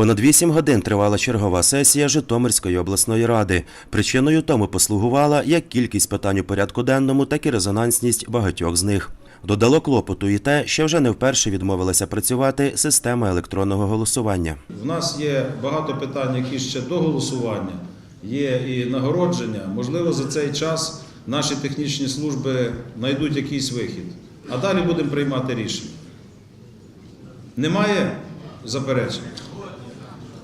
Понад вісім годин тривала чергова сесія Житомирської обласної ради. Причиною тому послугувала як кількість питань у порядку денному, так і резонансність багатьох з них. Додало клопоту і те, що вже не вперше відмовилася працювати система електронного голосування. В нас є багато питань, які ще до голосування, є і нагородження. Можливо, за цей час наші технічні служби знайдуть якийсь вихід. А далі будемо приймати рішення. Немає заперечень?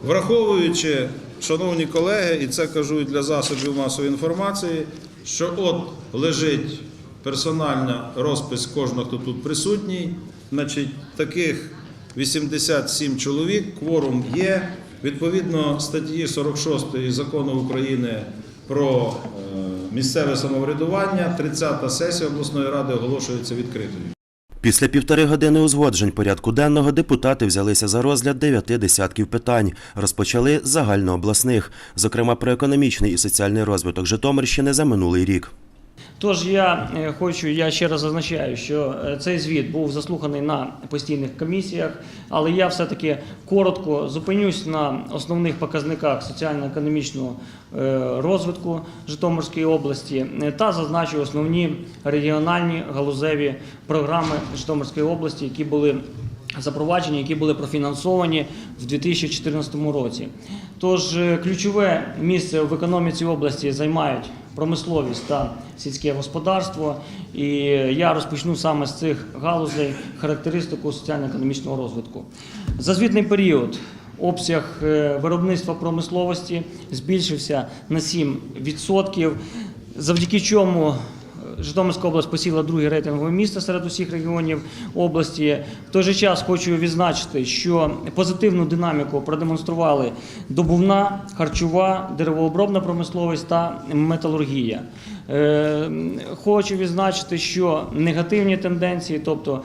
Враховуючи, шановні колеги, і це кажу і для засобів масової інформації, що от лежить персональна розпис кожного, хто тут присутній, значить, таких 87 чоловік, кворум є. Відповідно статті 46 закону України про е, місцеве самоврядування, 30-та сесія обласної ради оголошується відкритою. Після півтори години узгоджень порядку денного депутати взялися за розгляд дев'яти десятків питань. Розпочали з загальнообласних, зокрема про економічний і соціальний розвиток Житомирщини за минулий рік. Тож я е, хочу, я ще раз зазначаю, що е, цей звіт був заслуханий на постійних комісіях, але я все-таки коротко зупинюсь на основних показниках соціально-економічного е, розвитку Житомирської області та зазначу основні регіональні галузеві програми Житомирської області, які були запроваджені, які були профінансовані в 2014 році. Тож ключове місце в економіці області займають промисловість та сільське господарство. І я розпочну саме з цих галузей характеристику соціально-економічного розвитку. За звітний період обсяг е, виробництва промисловості збільшився на 7%, завдяки чому Житомирська область посіла друге рейтингове місце серед усіх регіонів області. В той же час хочу відзначити, що позитивну динаміку продемонстрували добувна, харчова, деревообробна промисловість та металургія. Е, Хочу відзначити, що негативні тенденції, тобто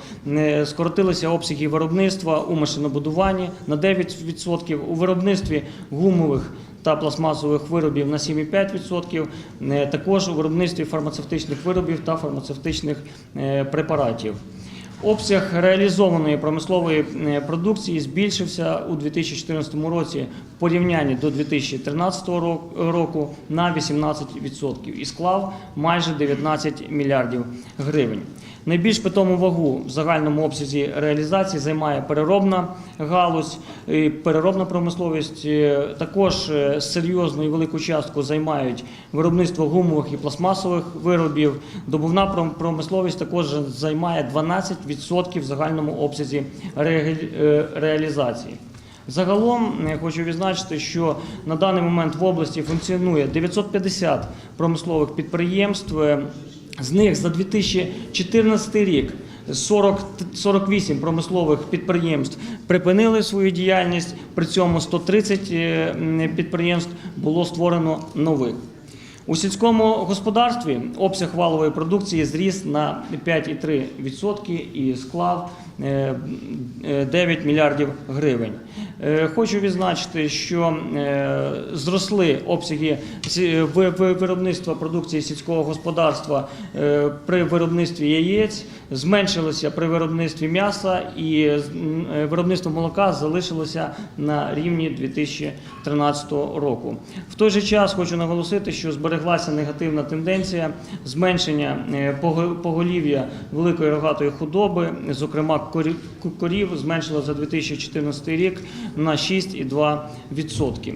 скоротилися обсяги виробництва у машинобудуванні на 9%, у виробництві гумових та пластмасових виробів на 7,5%, е, також у виробництві фармацевтичних виробів та фармацевтичних е, препаратів. Обсяг реалізованої промислової е, продукції збільшився у 2014 році в порівнянні до 2013 року на 18% і склав майже 19 мільярдів гривень. Найбільш питому вагу в загальному обсязі реалізації займає переробна галузь, переробна промисловість. Е, Також е, серйозну і велику частку займають виробництво гумових і пластмасових виробів. Добувна пром- промисловість також займає 12% в загальному обсязі е, реалізації. Загалом хочу відзначити, що на даний момент в області функціонує 950 промислових підприємств. З них за 2014 рік 40, 48 промислових підприємств припинили свою діяльність, при цьому 130 е, підприємств було створено нових. У сільському господарстві обсяг валової продукції зріс на 5,3% і склав е, е, 9 мільярдів гривень. Е, Хочу відзначити, що е, зросли обсяги виробництва продукції сільського господарства е, при виробництві яєць, зменшилося при виробництві м'яса і е, виробництво молока залишилося на рівні 2013 року. В той же час хочу наголосити, що збереглася негативна тенденція зменшення е, поголів'я великої рогатої худоби, зокрема корів, зменшило за 2014 рік на 6,2%.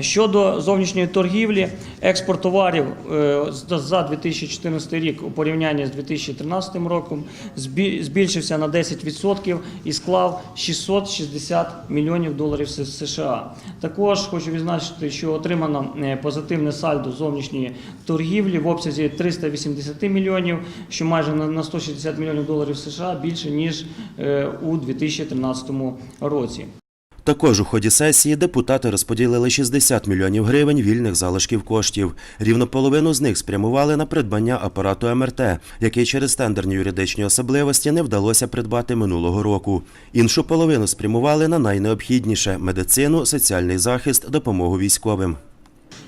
Щодо зовнішньої торгівлі, експорт товарів е, за- за 2014 рік у порівнянні з 2013 роком збі- збільшився на 10% і склав 660 мільйонів доларів США. Також хочу відзначити, що отримано е, позитивне сальдо зовнішньої торгівлі в обсязі 380 мільйонів, що майже на на 160 мільйонів доларів США більше ніж е, у 2013 році. Також у ході сесії депутати розподілили 60 мільйонів гривень вільних залишків коштів. Рівно половину з них спрямували на придбання апарату МРТ, який через тендерні юридичні особливості не вдалося придбати минулого року. Іншу половину спрямували на найнеобхідніше медицину, соціальний захист, допомогу військовим.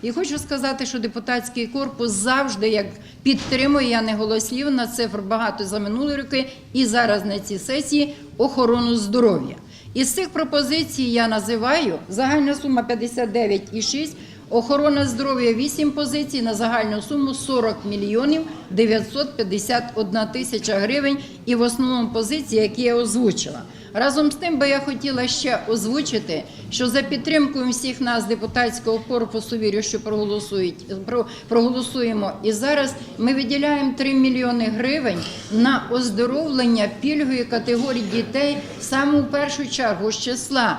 І хочу сказати, що депутатський корпус завжди як підтримує, я не голослівна, цифр багато за минулі роки і зараз на цій сесії охорону здоров'я. Із цих пропозицій я називаю загальна сума 59,6, охорона здоров'я 8 позицій на загальну суму 40 мільйонів 951 тисяча гривень і в основному позиції, які я озвучила. Разом з тим би я хотіла ще озвучити, що за підтримкою всіх нас, депутатського корпусу, вірю, що проголосують, про- проголосуємо. І зараз ми виділяємо 3 мільйони гривень на оздоровлення пільгової категорії дітей саме у першу чергу з числа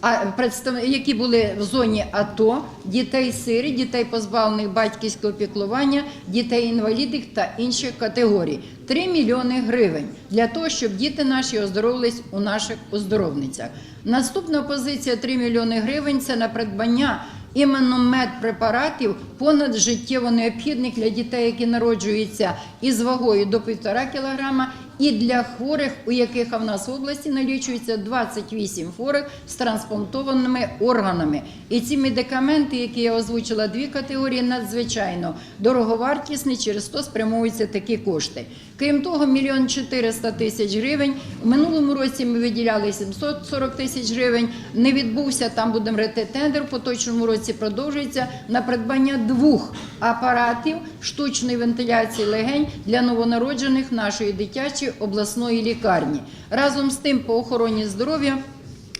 а представ... які були в зоні АТО, дітей сирі, дітей позбавлених батьківського піклування, дітей інвалідів та інших категорій. 3 мільйони гривень для того, щоб діти наші оздоровились у наших оздоровницях. Наступна позиція 3 мільйони гривень це на придбання іменно медпрепаратів понад життєво необхідних для дітей, які народжуються із вагою до 1,5 кілограма, і для хворих, у яких а в нас в області налічується 28 хворих з трансплантованими органами. І ці медикаменти, які я озвучила, дві категорії, надзвичайно дороговартісні, через то спрямовуються такі кошти. Крім того, мільйон 400 тисяч гривень. У минулому році ми виділяли 740 тисяч гривень. Не відбувся, там будемо рити тендер. В поточному році продовжується на придбання двох апаратів штучної вентиляції легень для новонароджених нашої дитячої обласної лікарні. Разом з тим, по охороні здоров'я.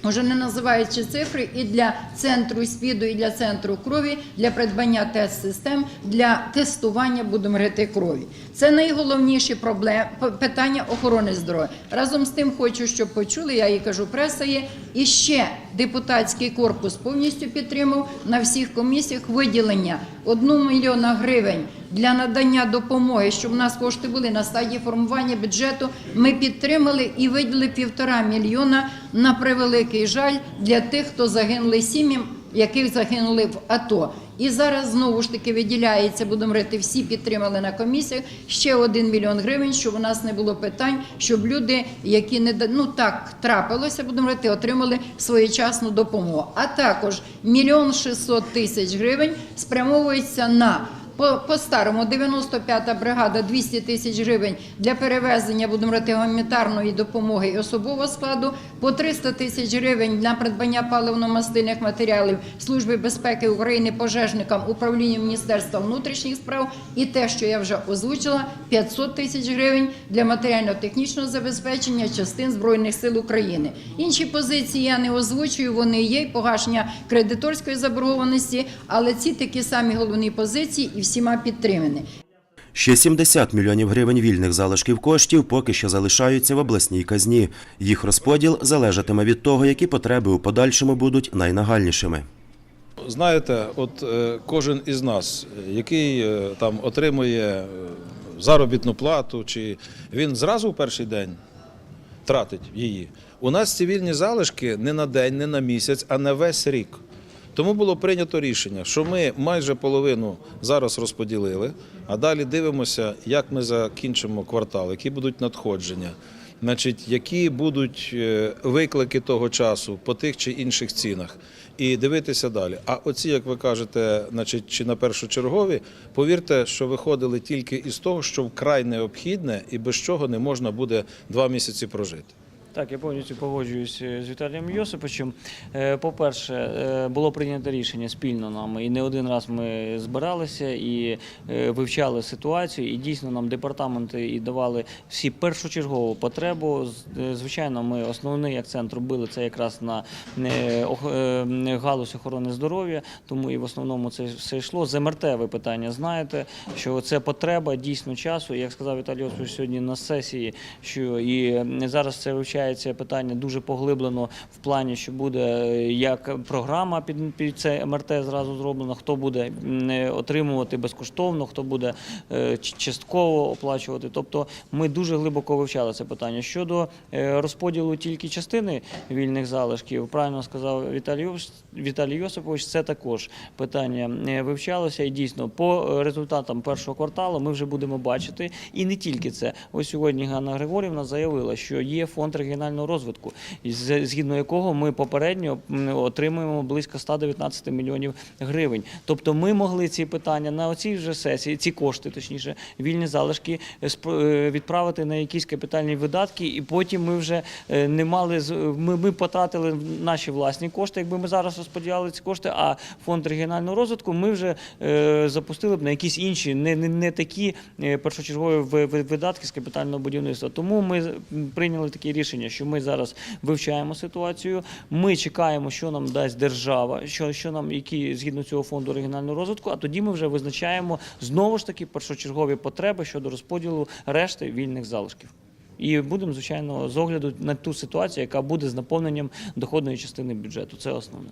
Уже не називаючи цифри і для центру СПІДу, і для центру крові, для придбання тест-систем, для тестування будемо рити крові. Це найголовніші проблеми питання охорони здоров'я. Разом з тим, хочу, щоб почули. Я їй кажу, преса є. І ще депутатський корпус повністю підтримав на всіх комісіях виділення 1 мільйона гривень для надання допомоги, щоб у нас кошти були на стадії формування бюджету. Ми підтримали і виділили півтора мільйона на превеликий жаль для тих, хто загинули сім'ям, яких загинули в АТО. І зараз знову ж таки виділяється, будемо говорити, всі підтримали на комісіях ще один мільйон гривень, щоб у нас не було питань, щоб люди, які не ну так трапилося, будемо говорити, отримали своєчасну допомогу. А також мільйон шістсот тисяч гривень спрямовується на по, по старому 95-та бригада 200 тисяч гривень. Для перевезення будемо говорити, гуманітарної допомоги і особового складу, по 300 тисяч гривень для придбання паливно-мастильних матеріалів Служби безпеки України пожежникам управління Міністерства внутрішніх справ. І те, що я вже озвучила, 500 тисяч гривень для матеріально-технічного забезпечення частин збройних сил України. Інші позиції я не озвучую, вони є погашення кредиторської заборгованості, але ці такі самі головні позиції і всіма підтримані. Ще 70 мільйонів гривень вільних залишків коштів поки що залишаються в обласній казні. Їх розподіл залежатиме від того, які потреби у подальшому будуть найнагальнішими. Знаєте, от е, кожен із нас, який е, там отримує е, заробітну плату, чи він зразу в перший день тратить її. У нас цивільні залишки не на день, не на місяць, а на весь рік. Тому було прийнято рішення, що ми майже половину зараз розподілили, а далі дивимося, як ми закінчимо квартал, які будуть надходження. Значить, які будуть е, виклики того часу по тих чи інших цінах, і дивитися далі. А оці, як ви кажете, значить, чи на першочергові, повірте, що виходили тільки із того, що вкрай необхідне і без чого не можна буде два місяці прожити. Так, я повністю погоджуюсь е, з Віталієм Йосиповичем. Е, По-перше, е, було прийнято рішення спільно нами, і не один раз ми збиралися і вивчали ситуацію. І дійсно нам департаменти і давали всі першочергову потребу. Звичайно, ми основний акцент робили це якраз на галузь охорони здоров'я, тому і в основному це все йшло. З МРТ ви питання знаєте, що це потреба дійсно часу. Як сказав Віталій Йосипович сьогодні на сесії, що і зараз це вивчається питання дуже поглиблено в плані, що буде як програма під, під це МРТ зразу зроблена, хто буде е, отримувати безкоштовно, хто буде е, частково оплачувати. Тобто ми дуже глибоко вивчали це питання. Щодо е, розподілу тільки частини вільних залишків, правильно сказав Віталій, Віталій Йосипович, це також питання вивчалося. І дійсно, по результатам першого кварталу ми вже будемо бачити. І не тільки це. Ось сьогодні Ганна Григорівна заявила, що є фонд регіонального регіонального розвитку, згідно якого ми попередньо отримуємо близько 119 мільйонів гривень. Тобто ми могли ці питання на оцій вже сесії, ці кошти, точніше, вільні залишки е, е, відправити на якісь капітальні видатки, і потім ми вже е, не мали ми, ми потратили наші власні кошти, якби ми зараз розподіляли ці кошти. А фонд регіонального розвитку ми вже запустили б на якісь інші, не, не, не такі першочергові ви- ви- видатки з капітального будівництва. Тому ми прийняли таке рішення, що ми зараз вивчаємо ситуацію. Ми чекаємо, що нам дасть держава, що, що нам які згідно цього фонду регіонального розвитку. А тоді ми вже визначаємо знову ж таки першочергові потреби щодо розподілу решти вільних залишків. І будемо, звичайно, з огляду на ту ситуацію, яка буде з наповненням доходної частини бюджету. Це основне.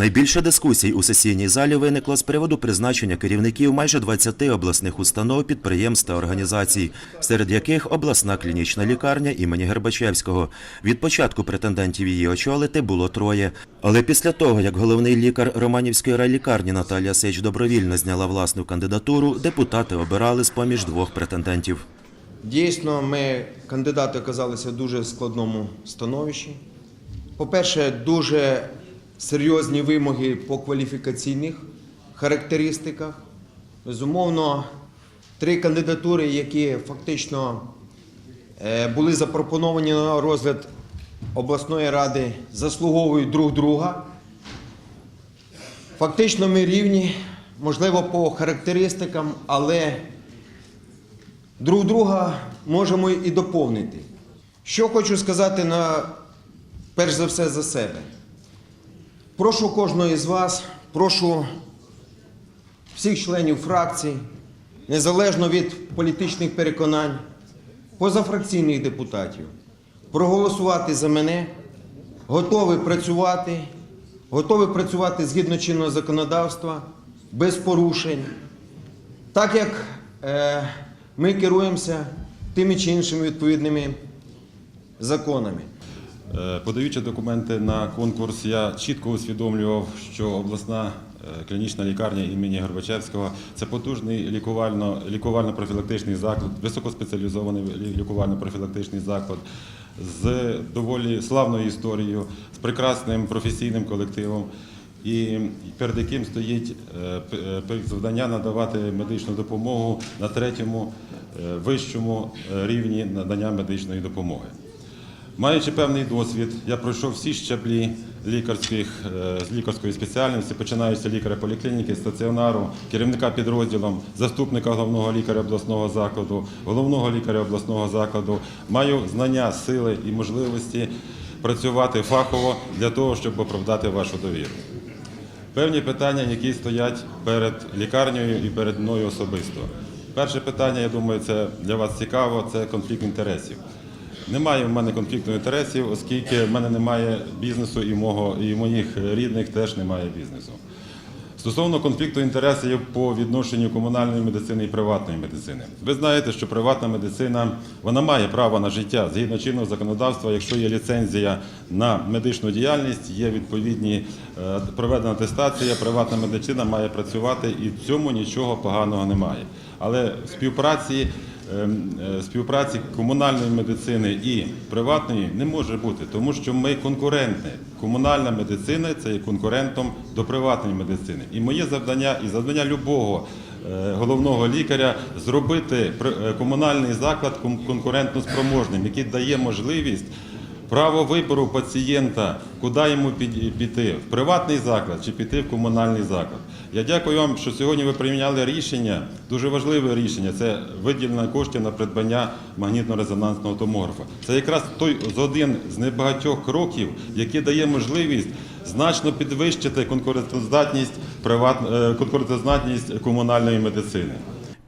Найбільше дискусій у сесійній залі виникло з приводу призначення керівників майже 20 обласних установ, підприємств та організацій, серед яких обласна клінічна лікарня імені Гербачевського. Від початку претендентів її очолити було троє. Але після того, як головний лікар Романівської райлікарні Наталія Сич добровільно зняла власну кандидатуру, депутати обирали з-поміж двох претендентів. Дійсно, ми кандидати оказалися в дуже складному становищі. По-перше, дуже серйозні вимоги по кваліфікаційних характеристиках. Безумовно, три кандидатури, які фактично е, були запропоновані на розгляд обласної ради, заслуговують друг друга. Фактично, ми рівні, можливо, по характеристикам, але друг друга можемо і доповнити. Що хочу сказати на перш за все за себе. Прошу кожного із вас, прошу всіх членів фракцій, незалежно від політичних переконань, позафракційних депутатів, проголосувати за мене, готовий працювати, готовий працювати згідно чинного законодавства, без порушень. Так як е, ми керуємося тими чи іншими відповідними законами. Е, Подаючи документи на конкурс, я чітко усвідомлював, що обласна е, клінічна лікарня імені Горбачевського це потужний лікувально, лікувально-профілактичний заклад, високоспеціалізований лікувально-профілактичний заклад з доволі славною історією, з прекрасним професійним колективом. І перед яким стоїть е, завдання надавати медичну допомогу на третьому вищому рівні надання медичної допомоги. Маючи певний досвід, я пройшов всі щаблі лікарських, е, з лікарської спеціальності, починаючи лікаря поліклініки, стаціонару, керівника підрозділом, заступника головного лікаря обласного закладу, головного лікаря обласного закладу. Маю знання, сили і можливості працювати фахово для того, щоб оправдати вашу довіру. Певні питання, які стоять перед лікарнею і перед мною особисто. Перше питання, я думаю, це для вас цікаво, це конфлікт інтересів. Немає в мене конфлікту інтересів, оскільки в мене немає бізнесу і мого і моїх рідних теж немає бізнесу. Стосовно конфлікту інтересів по відношенню комунальної медицини і приватної медицини. Ви знаєте, що приватна медицина вона має право на життя згідно чинного законодавства. Якщо є ліцензія на медичну діяльність, є відповідні е, проведена атестація, приватна медицина має працювати, і в цьому нічого поганого немає. Але в співпраці співпраці комунальної медицини і приватної не може бути, тому що ми конкурентні. Комунальна медицина це є конкурентом до приватної медицини. І моє завдання, і завдання любого е, головного лікаря зробити е, комунальний заклад конкурентно спроможним, який дає можливість Право вибору пацієнта, куди йому піти, в приватний заклад чи піти в комунальний заклад. Я дякую вам, що сьогодні ви прийняли рішення, дуже важливе рішення. Це виділення коштів на придбання магнітно-резонансного томографа. Це якраз той з один з небагатьох кроків, який дає можливість значно підвищити конкурентоздатність е, конкурентоздатність комунальної медицини.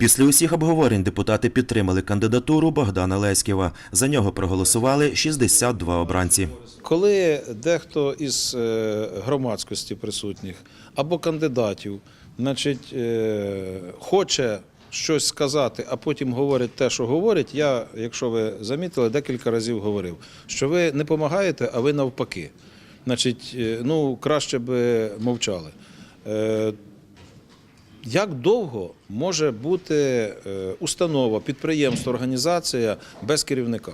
Після усіх обговорень депутати підтримали кандидатуру Богдана Леськєва. За нього проголосували 62 обранці. Коли дехто із е, громадськості присутніх або кандидатів, значить, е, хоче щось сказати, а потім говорить те, що говорить, я, якщо ви замітили, декілька разів говорив, що ви не допомагаєте, а ви навпаки. Значить, е, ну краще би мовчали. Як довго може бути е, установа, підприємство, організація без керівника?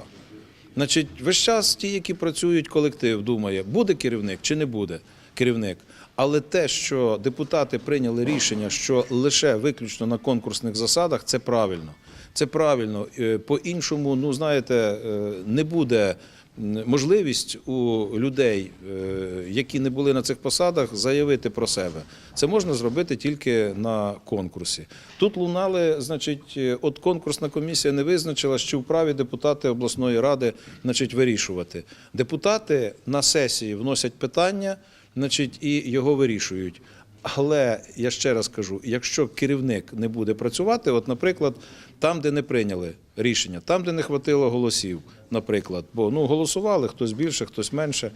Значить, весь час ті, які працюють, колектив думає, буде керівник чи не буде керівник. Але те, що депутати прийняли рішення, що лише виключно на конкурсних засадах, це правильно. Це правильно. Е, По-іншому, ну знаєте, е, не буде можливість у людей, е, які не були на цих посадах, заявити про себе. Це можна зробити тільки на конкурсі. Тут лунали, значить, е, от конкурсна комісія не визначила, що вправі депутати обласної ради значить, вирішувати. Депутати на сесії вносять питання, значить, і його вирішують. Але я ще раз кажу: якщо керівник не буде працювати, от, наприклад, там, де не прийняли рішення, там, де не хватило голосів, наприклад, бо ну голосували хтось більше, хтось менше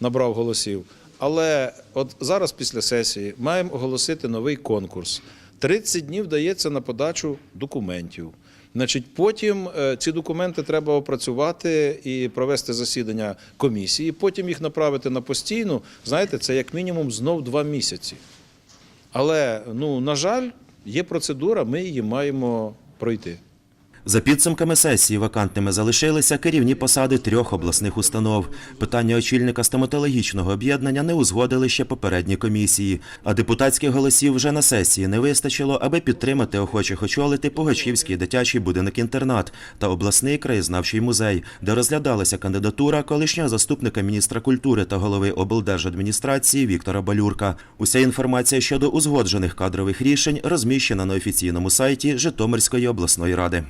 набрав голосів. Але от зараз після сесії маємо оголосити новий конкурс. 30 днів дається на подачу документів. Значить, потім е, ці документи треба опрацювати і провести засідання комісії. Потім їх направити на постійну. Знаєте, це як мінімум знов два місяці. Але ну на жаль, є процедура, ми її маємо пройти. За підсумками сесії вакантними залишилися керівні посади трьох обласних установ. Питання очільника стоматологічного об'єднання не узгодили ще попередні комісії, а депутатських голосів вже на сесії не вистачило, аби підтримати охочих очолити Погачівський дитячий будинок-інтернат та обласний краєзнавчий музей, де розглядалася кандидатура колишнього заступника міністра культури та голови облдержадміністрації Віктора Балюрка. Уся інформація щодо узгоджених кадрових рішень розміщена на офіційному сайті Житомирської обласної ради.